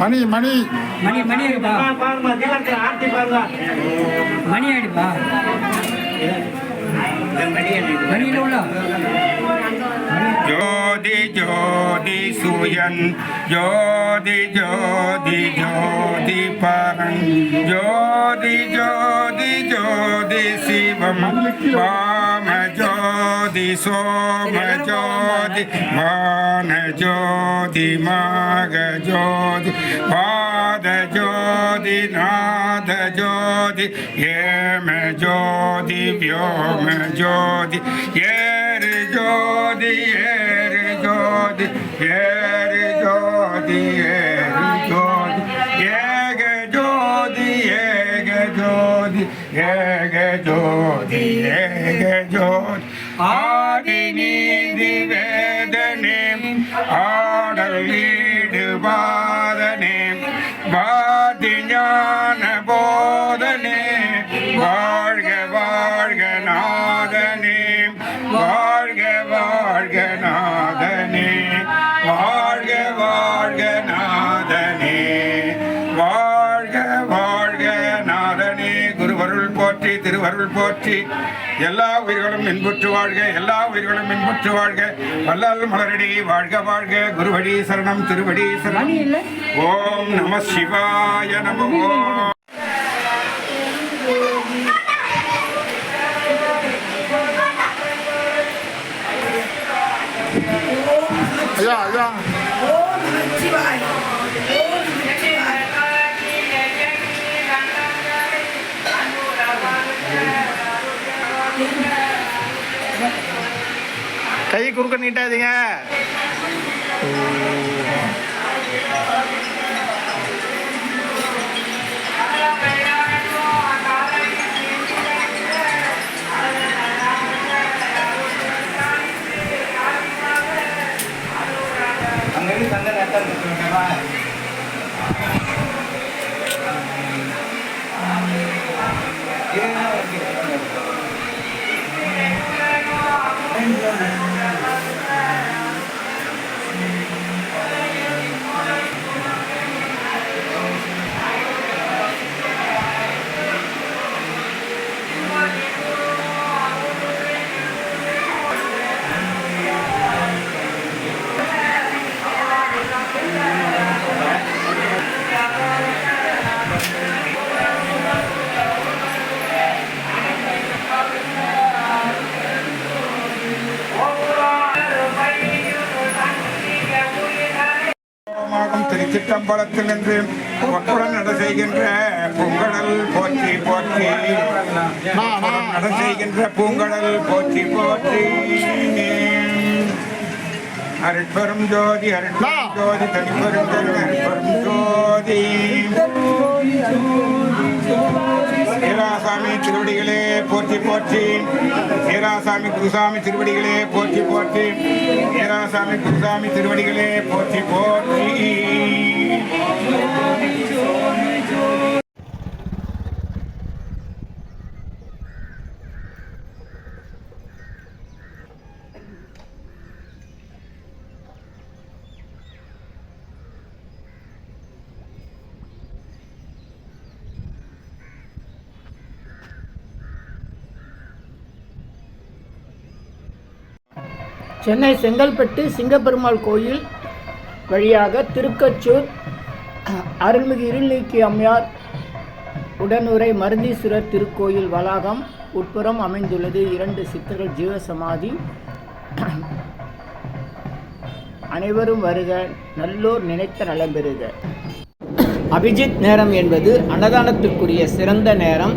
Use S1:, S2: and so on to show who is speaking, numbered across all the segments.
S1: மணி மணி.
S2: மணி மணி அடிப்பா
S3: பாருங்க திலக்கர் ஆர்த்தி பாருங்க
S2: மணி அடிப்பா மணியில் உள்ள.
S1: ஜோதி ஜோதி சூயன். ஜோதி ஜோதி ஜோதி பரன் ஜோதி ஜோதி ஜோதி சிவம். வாம ஜோதி சோம ஜோதி. மான ஜோதி மாக ஜோதி. பாத ஜோதி நாத ஜோதி ஏம ஜோதி வியோம ஜோதி ஏறு ஜோதி ஏறு ஜோதி ஏறு ஜோதி ஏறு ஜோதி ஏக ஜோதி ஏக ஜோதி ஏக ஜோதி ஏக ஜோதி ஆதி நீதி வேதனே ஆடல் ஈடுபாதனே போற்றி எல்லா உயிர்களும் இன்புற்று வாழ்க எல்லா உயிர்களும் இன்புற்று வாழ்க. வல்லால் மலரடி வாழ்க வாழ்க. குருவடி சரணம் திருவடி சரணம். ஓம் நம சிவாய நம. ஓம் ஐயா ஐயா. கை குறுக்க நீட்டாதீங்க. மாகும் திருச்சிற்றம்பலத்தில் நின்று ஒட்டுடன் நட செய்கின்ற பூங்கடல் போற்றி போற்றி. நட செய்கின்ற பூங்கடல் போற்றி போற்றி. அருட்பெரும் ஜோதி அருட்பெரும் ஜோதி தனிப்பெரும் அருட்பெரும் ஜோதி. வீராசாமி திருவடிகளே போற்றி போற்றி. வீராசாமி குருசாமி திருவடிகளே போற்றி போற்றி. வீராசாமி குருசாமி திருவடிகளே போற்றி போற்றி.
S4: சென்னை செங்கல்பட்டு சிங்கப்பெருமாள் கோயில் வழியாக திருக்கச்சூர் அருள்மிகு இருள்நீக்கி அம்மையார் உடனுரை மருந்தீஸ்வரர் திருக்கோயில் வளாகம் உட்புறம் அமைந்துள்ளது. இரண்டு சித்தர்கள் ஜீவசமாதி. அனைவரும் வருக நல்லோர் நினைத்த நலம் பெறுக. அபிஜித் நேரம் என்பது அன்னதானத்திற்குரிய சிறந்த நேரம்.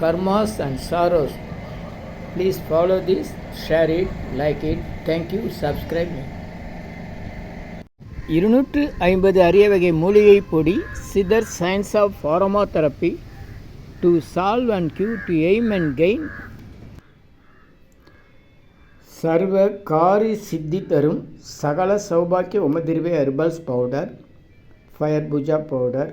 S4: karmas and sorrows. Please follow this, share it, like it. Thank you, subscribe me. இருநூற்று ஐம்பது அரிய வகை மூலிகை பொடி Siddhar science of pharma therapy to solve and cure to aim and gain சர்வ காரி சித்தி தரும் சகல சௌபாக்கிய உமதிர்வே herbals powder fire puja powder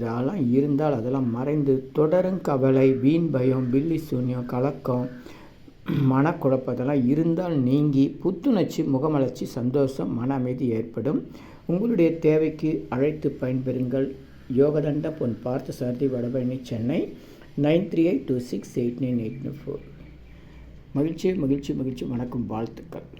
S4: இதெல்லாம் இருந்தால் அதெல்லாம் மறைந்து தொடரும் கவலை வீண் பயம் பில்லி சூன்யம் கலக்கம் மனக்குழப்பம் இதெல்லாம் இருந்தால் நீங்கி புத்துணர்ச்சி முகமலர்ச்சி சந்தோஷம் மன அமைதி ஏற்படும். உங்களுடைய தேவைக்கு அழைத்து பயன்பெறுங்கள். Yogadanda Pon Partha Sarathi Vadapalani Chennai. Nine three eight two six eight nine eight four. மகிழ்ச்சி மகிழ்ச்சி மகிழ்ச்சி. வணக்கம் வாழ்த்துக்கள்.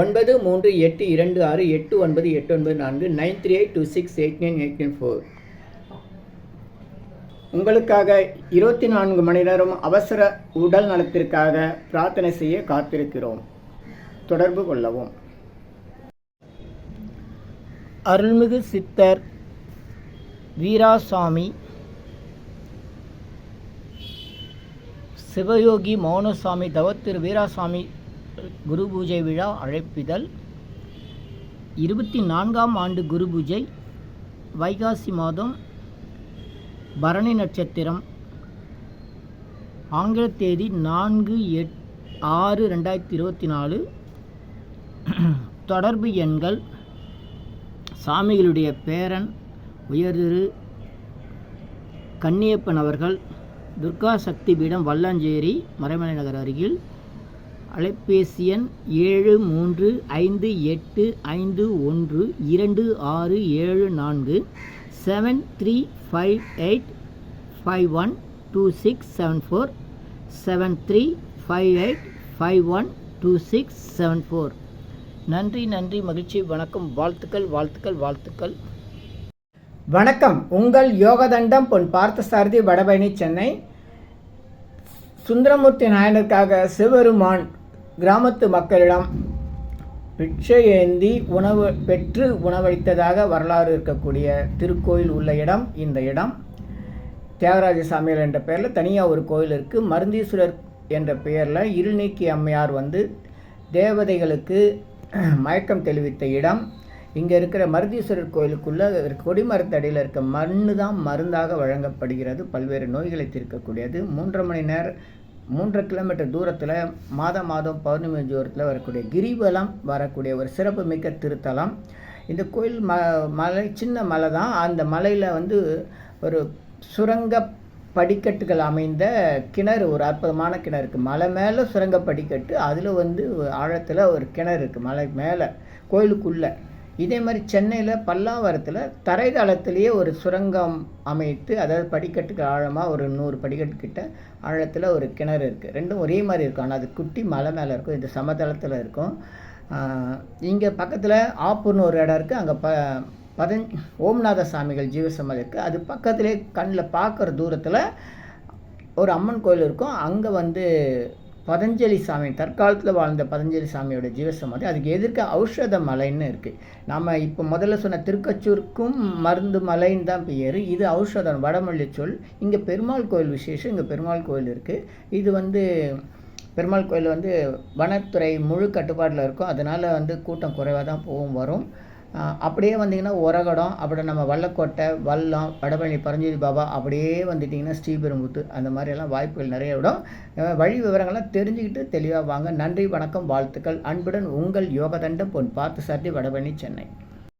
S4: ஒன்பது மூன்று எட்டு இரண்டு ஆறு எட்டு ஒன்பது எட்டு ஒன்பது நான்கு nine three eight two six eight nine eight nine four. உங்களுக்காக இருபத்தி நான்கு மணி நேரம் அவசர உடல் நலத்திற்காக பிரார்த்தனை செய்ய காத்திருக்கிறோம். தொடர்பு கொள்ளவும். அருள்மிகு சித்தர் வீராசாமி சிவயோகி மௌனசாமி தவத்திரு வீராசாமி குரு பூஜை விழா அழைப்பிதழ். இருபத்தி நான்காம் ஆண்டு குரு பூஜை வைகாசி மாதம் பரணி நட்சத்திரம் ஆங்கில தேதி நான்கு எட் ஆறு ரெண்டாயிரத்தி இருபத்தி நாலு தொடர்பு எண்கள் சாமிகளுடைய பேரன் உயர்திரு கன்னியப்பன் அவர்கள் துர்கா சக்தி பீடம் வல்லாஞ்சேரி மறைமலை நகர் அருகில். அலைபேசி எண் ஏழு மூன்று ஐந்து எட்டு ஐந்து ஒன்று இரண்டு ஆறு ஏழு நான்கு seven three five eight five one two six seven four seven three five eight five one two six seven four. நன்றி நன்றி மகிழ்ச்சி வணக்கம் வாழ்த்துக்கள் வாழ்த்துக்கள் வாழ்த்துக்கள். வணக்கம். உங்கள் யோகதண்டம் பொன் பார்த்தசாரதி வடபழனி சென்னை. சுந்தரமூர்த்தி நாயனருக்காக சிவருமான் கிராமத்து மக்களிடம் பிட்சை ஏந்தி உணவு பெற்று உணவளித்ததாக வரலாறு இருக்கக்கூடிய திருக்கோயில் உள்ள இடம் இந்த இடம். தியாகராஜ சாமியார் என்ற பெயரில் தனியாக ஒரு கோயில் இருக்குது மருந்தீஸ்வரர் என்ற பெயரில் இருநீக்கி அம்மையார் வந்து தேவதைகளுக்கு மயக்கம் தெளிவித்த இடம். இங்கே இருக்கிற மருதீஸ்வரர் கோயிலுக்குள்ளே கொடிமரத்தடியில் இருக்க மண்ணு தான் மருந்தாக வழங்கப்படுகிறது. பல்வேறு நோய்களை தீர்க்கக்கூடியது. மூன்றரை மணி நேர மூன்றரை கிலோமீட்டர் தூரத்தில் மாதம் மாதம் பௌர்ணமி தூரத்தில் வரக்கூடிய கிரிவலம் வரக்கூடிய ஒரு சிறப்புமிக்க திருத்தலம். இந்த கோயில் ம மலை சின்ன மலை தான். அந்த மலையில் வந்து ஒரு சுரங்க படிக்கட்டுகள் அமைந்த கிணறு ஒரு அற்புதமான கிணறு இருக்குது மலை மேலே சுரங்க படிக்கட்டு அதில் வந்து ஆழத்தில் ஒரு கிணறு இருக்குது மலை மேலே கோயிலுக்குள்ளே. இதே மாதிரி சென்னையில் பல்லாவரத்தில் தரைதளத்திலேயே ஒரு சுரங்கம் அமைத்து அதாவது படிக்கட்டுக்கு ஆழமாக ஒரு நூறு படிக்கட்டு கிட்ட ஆழத்தில் ஒரு கிணறு இருக்குது ரெண்டும் ஒரே மாதிரி இருக்கும். ஆனால் அது குட்டி மலை மேலே இருக்கும். இது சமதளத்தில் இருக்கும். இங்கே பக்கத்தில் ஆப்பூர்னு ஒரு இடம் இருக்குது அங்கே ப பதஞ் ஓம்நாத சாமிகள் ஜீவசமாதி இருக்குது அது பக்கத்திலே கண்ணில் பார்க்குற தூரத்தில் ஒரு அம்மன் கோயில் இருக்கும். அங்கே வந்து பதஞ்சலி சாமி தற்காலத்தில் வாழ்ந்த பதஞ்சலி சாமியோட ஜீவசமாதி. அதுக்கு எதிர்க்க ஔஷத மலைன்னு இருக்குது நம்ம இப்போ முதல்ல சொன்ன திருக்கச்சூருக்கும் மருந்து மலைன்னு தான் பெயர் இது ஔஷதம் வடமொழி சொல். இங்கே பெருமாள் கோயில் விசேஷம். இங்கே பெருமாள் கோயில் இருக்குது இது வந்து பெருமாள் கோயில் வந்து வனத்துறை முழு கட்டுப்பாட்டில் இருக்கும். அதனால் வந்து கூட்டம் குறைவாக தான் போகும் வரும். அப்படியே வந்தீங்கன்னா உரகடம் அப்புறம் நம்ம வல்லக்கோட்டை வல்லம் வடபழனி பரஞ்சோதி பாபா அப்படியே வந்துட்டிங்கன்னா ஸ்ரீபெரும்புத்தூர். அந்த மாதிரியெல்லாம் வாய்ப்புகள் நிறைய விடும். வழி விவரங்கள்லாம் தெரிஞ்சுக்கிட்டு தெளிவாக வாங்க. நன்றி வணக்கம் வாழ்த்துக்கள். அன்புடன் உங்கள் யோகதண்டம் பொன். பார்த்து சார்த்தி வடபழனி சென்னை.